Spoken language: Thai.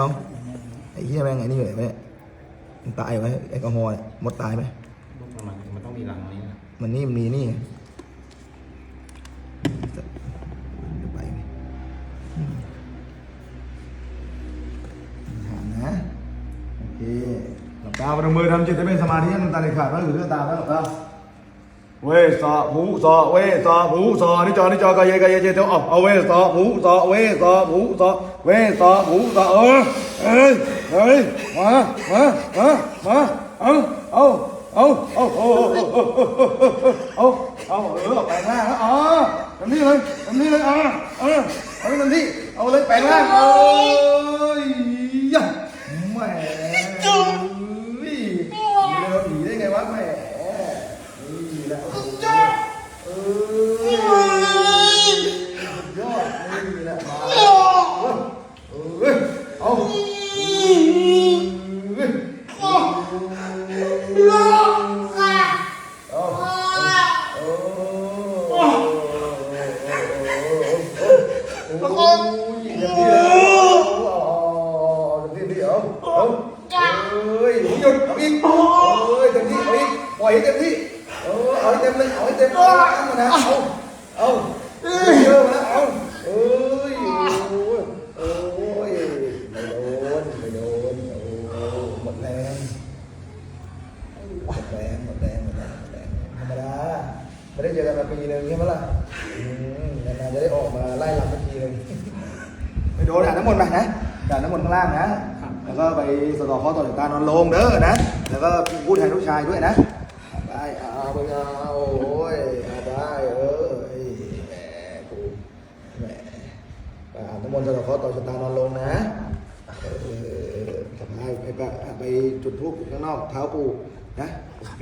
เอาไอ้เหี้ยแม่งไอ้นี่อยู่ไหนวะเนี่ยมันตายไว้แอลกอฮอล์เนี่ยมดตายไหมลูกมันมันต้องมีรังนี้นะมันนี่มันมีนี่ไงไปไหมอืมหานะโอเคหลับตาพนมมือทำจิตให้เป็นสมาธิให้มันตาเลยขาดแล้วหรือเลือดตาแล้วหลับตา เวสอหูสอเวสอหูสอนิจอนิจอกายเยกายเยเจเทวเอาเอาเวสอหูสอเวสอหูสอเวสอหูสอเออเอ้ยเอ้ยมามามามาเอาเอาเอาเอาเอาเอาเอาเออแปลงร่างแล้วอ๋อทำนี่เลยทำนี่เลยอะเออเอาเลยทำนี่เอาเลยแปลงร่างเอ้ยยะแหมเฮ้ยเร็วผีได้ไงวะแหมนี่แหละโอ้โหเออยอดนี่แหละมาเออเอาเออเอาโอ้โอ้โอ้ยเดี๋ยวเดี๋ยวเอาเดี๋ยวเดี๋ยวเอาเอ้ยหยุดเอาอีกเอ้ยเต็มที่เอาอีกป ล่อยให้เต็มเออเอาให้เต็มเลยเอาให้เต็มเอามาเอาเอาเยอะมาแล้วเอาเอ้ยโอ้ยโอ้ยไม่โดนไม่โดนโอ้หมดแรง หมดแรงหมดแรงหมดแรงหมดแรงธรรมดาไม่ได้เจอกันมาปีหนึ่งใช่ไหมล่ะนานๆจะได้ออกมาไล่ลำสักทีหนึ่งไปโดนอ่านน้ำมนต์ไปนะด่านน้ำมนต์ข้างล่างนะ แล้วก็ไปสะเดอข้อต่อจากตานอนลงเด้อนะ แล้วก็พูดแทนลูกชายด้วยนะได้เอาไปเอาโอ้ยเอาได้เออแหมกูแหมไปอ่านน้ำมนต์สะเดอข้อต่อจากตานอนลงนะเออสบายไปไปไปจุดธูปข้างนอกเท้าปู 来。